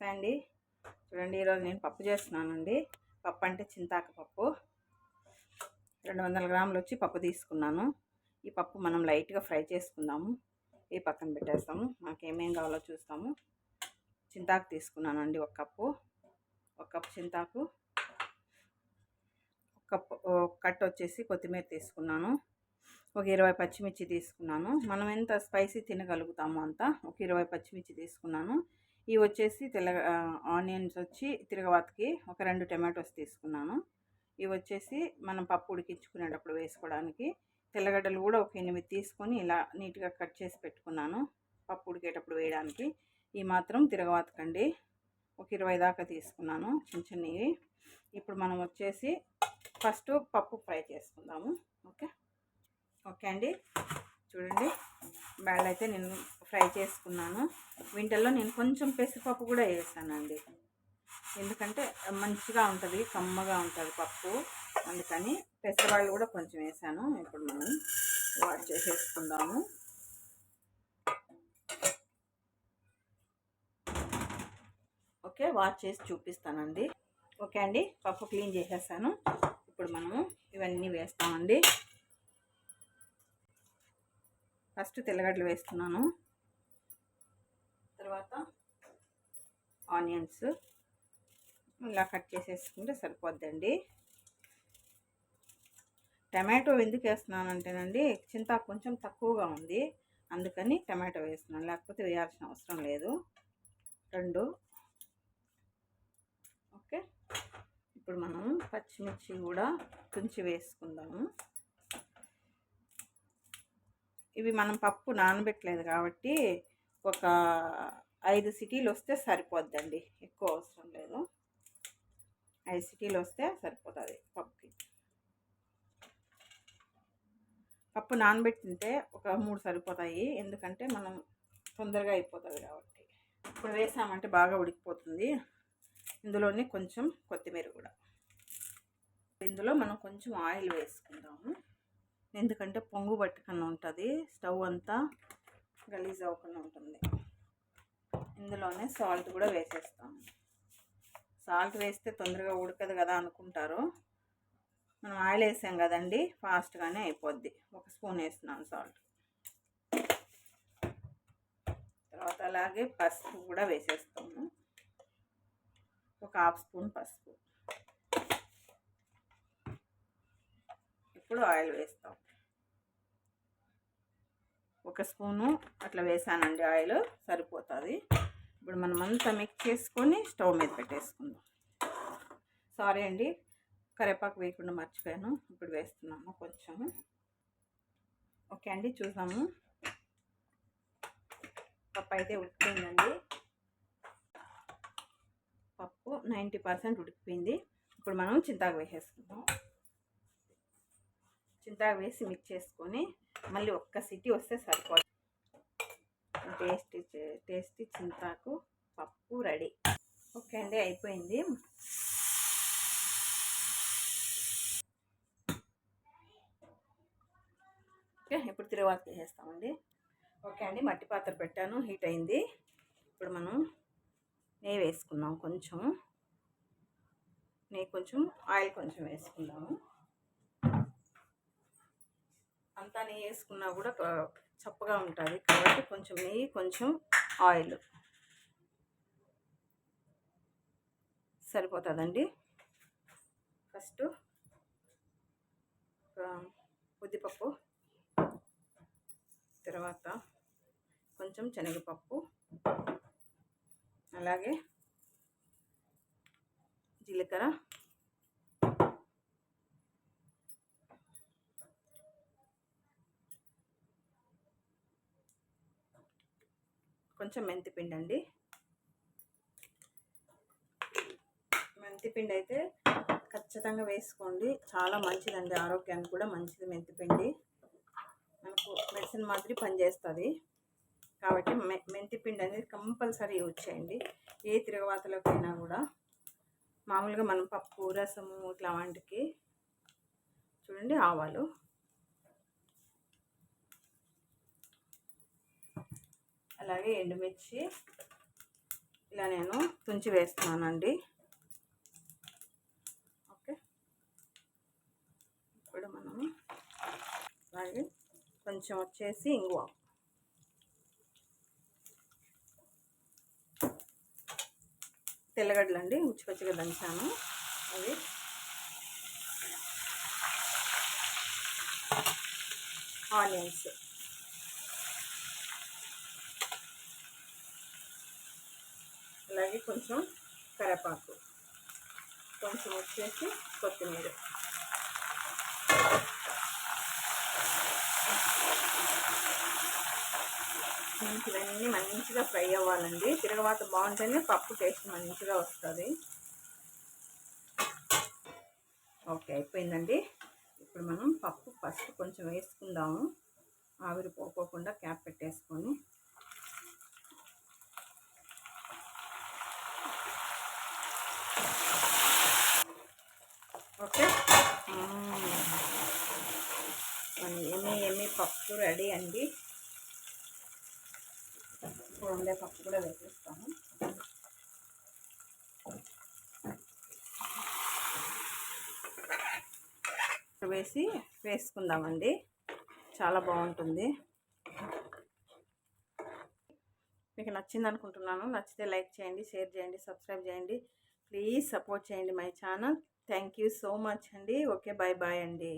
నమస్తే అండి చూడండి ఈరోజు నేను పప్పు చేస్తున్నానండి. పప్పు అంటే చింతాకు పప్పు. రెండు వందల గ్రాములు వచ్చి పప్పు తీసుకున్నాను. ఈ పప్పు మనం లైట్గా ఫ్రై చేసుకుందాము. ఈ పక్కన పెట్టేస్తాము. మాకు ఏమేమి కావాలో చూస్తాము. చింతాకు తీసుకున్నానండి ఒక కప్పు. ఒక కప్పు చింతాకు. ఒక కప్పు కట్ వచ్చేసి కొత్తిమీర తీసుకున్నాను. ఒక ఇరవై పచ్చిమిర్చి తీసుకున్నాను. మనం ఎంత స్పైసీ తినగలుగుతామో అంత ఒక ఇరవై పచ్చిమిర్చి తీసుకున్నాను. ఇవి వచ్చేసి తెల్ల ఆనియన్స్ వచ్చి తిరగవాతకి ఒక రెండు టమాటోస్ తీసుకున్నాను. ఇవి వచ్చేసి మనం పప్పు ఉడికించుకునేటప్పుడు వేసుకోవడానికి తెల్లగడ్డలు కూడా ఒక ఎనిమిది తీసుకొని ఇలా నీట్గా కట్ చేసి పెట్టుకున్నాను పప్పు ఉడికేటప్పుడు వేయడానికి. ఈ మాత్రం తిరగవాతకండి. ఒక ఇరవై దాకా తీసుకున్నాను చిన్న చిన్నవి. ఇప్పుడు మనం వచ్చేసి ఫస్ట్ పప్పు ఫ్రై చేసుకుందాము. ఓకే? ఓకే అండి. చూడండి. బ్యాళ్ళు అయితే నేను ఫ్రై చేసుకున్నాను. వీటిల్లో నేను కొంచెం పెసరపప్పు కూడా వేసానండి ఎందుకంటే మంచిగా ఉంటుంది కమ్మగా ఉంటుంది పప్పు. అందుకని పెసరవాళ్ళు కూడా కొంచెం వేసాను. ఇప్పుడు మనం వాట్ చేసేసుకుందాము. ఓకే వాష్ చేసి చూపిస్తానండి. ఓకే అండి పప్పు క్లీన్ చేసేసాను. ఇప్పుడు మనము ఇవన్నీ వేస్తామండి. ఫస్ట్ తెల్లగడ్డలు వేస్తున్నాను. తర్వాత ఆనియన్స్ ఇలా కట్ చేసేసుకుంటే సరిపోద్దండి. టమాటో ఎందుకు వేస్తున్నానంటేనండి చింత కొంచెం తక్కువగా ఉంది. అందుకని టమాటో వేస్తున్నాను. లేకపోతే వేయాల్సిన అవసరం లేదు. రెండు. ఓకే. ఇప్పుడు మనం పచ్చిమిర్చి కూడా తుంచి వేసుకుందాము. ఇవి మనం పప్పు నానబెట్టలేదు కాబట్టి ఒక ఐదు సిటీలు వస్తే సరిపోద్దండి. ఎక్కువ అవసరం లేదు. ఐదు సిటీలు వస్తే సరిపోతుంది పప్పుకి. పప్పు నానబెట్టింటే ఒక మూడు సరిపోతాయి. ఎందుకంటే మనం తొందరగా అయిపోతుంది కాబట్టి. ఇప్పుడు వేసామంటే బాగా ఉడికిపోతుంది. ఇందులోనే కొంచెం కొత్తిమీర కూడా. ఇందులో మనం కొంచెం ఆయిల్ వేసుకుందాము. ఎందుకంటే పొంగు పట్టుకుని ఉంటుంది. స్టవ్ అంతా గలీజ్ అవ్వకుండా ఉంటుంది. ఇందులోనే సాల్ట్ కూడా వేసేస్తాము సాల్ట్ వేస్తే తొందరగా ఉడకదు కదా అనుకుంటారు. మనం ఆయిల్ వేసాం కదండి ఫాస్ట్గానే అయిపోద్ది. ఒక స్పూన్ వేస్తున్నాను సాల్ట్. తర్వాత అలాగే పసుపు కూడా వేసేస్తాము. ఒక హాఫ్ స్పూన్ పసుపు. ఇప్పుడు ఆయిల్ వేస్తాం. ఒక స్పూను అట్లా వేసానండి ఆయిల్ సరిపోతుంది. ఇప్పుడు మనం అంతా మిక్స్ చేసుకొని స్టవ్ మీద పెట్టేసుకుందాం. సారీ అండి కరేపాకు వేయకుండా మర్చిపోయాను. ఇప్పుడు వేస్తున్నాము కొంచెము ఓకే అండి చూసాము. పప్పు అయితే ఉడికిపోయిందండి. పప్పు నైంటీ పర్సెంట్ ఉడికిపోయింది. ఇప్పుడు మనం చింతాకు వేసేసుకుందాం. చింతాకు వేసి మిక్స్ చేసుకొని మళ్ళీ ఒక్క సిటీ వస్తే సరిపోదు. టేస్టీ టేస్టీ చింతాకు పప్పు రెడీ. ఓకే అండి అయిపోయింది. ఓకే ఇప్పుడు తిరువాత చేసేస్తామండి ఓకే అండి మట్టి పాత్ర పెట్టాను హీట్ అయింది. ఇప్పుడు మనం నెయ్యి వేసుకున్నాం కొంచెం. నెయ్యి కొంచెం ఆయిల్ కొంచెం వేసుకుందాము. అంతా నెయ్యి వేసుకున్నా కూడా చప్పగా ఉంటుంది. కాబట్టి కొంచెం నెయ్యి కొంచెం ఆయిల్. సరిపోతుందండి? ఫస్ట్ ఉద్దిపప్పు తర్వాత కొంచెం శనగపప్పు అలాగే జీలకర్ర కొంచెం మెంతిపిండి అండి. మెంతిపిండి అయితే ఖచ్చితంగా వేసుకోండి. చాలా మంచిదండి ఆరోగ్యానికి కూడా మంచిది మెంతిపిండి. మనకు మెడిసిన్ మాదిరి పనిచేస్తుంది. కాబట్టి మె మెంతిపిండి అనేది కంపల్సరీ యూజ్ చేయండి. ఏ తిరగవాతలకైనా కూడా. మామూలుగా మనం పప్పు రసము ఇట్లా వంటికి చూడండి ఆవాలు. అలాగే ఎండుమిర్చి ఇలా నేను తుంచి వేస్తున్నానండి. ఓకే. ఇప్పుడు మనము అలాగే కొంచెం వచ్చేసి ఇంగువ. తెల్లగడ్డలు అండి ఉచ్చిపచ్చిగా దంచాను. అవి ఆనియన్స్. అలాగే కొంచెం కరివేపాకు. కొంచెం వచ్చేసి కొత్తిమీర. ఇవన్నీ మంచిగా ఫ్రై అవ్వాలండి. తిరగవాత బాగుంటేనే పప్పు టేస్ట్ మంచిగా వస్తుంది. ఓకే అయిపోయిందండి. ఇప్పుడు మనం పప్పు ఫస్ట్ కొంచెం వేసుకుందాము. ఆవిరి పోకోకుండా క్యాప్ పెట్టేసుకొని ఓకే మన ఎమ్మి ఎమ్మి పప్పు రెడీ అండి. ఇప్పుడు పప్పు కూడా వేసేస్తాము వేసి వేసుకుందామండి. చాలా బాగుంటుంది. మీకు నచ్చింది అనుకుంటున్నాను. నచ్చితే లైక్ చేయండి షేర్ చేయండి సబ్స్క్రైబ్ చేయండి. ప్లీజ్ సపోర్ట్ చేయండి my channel. Thank you so much అండి. ఓకే బాయ్ బాయ్ అండి.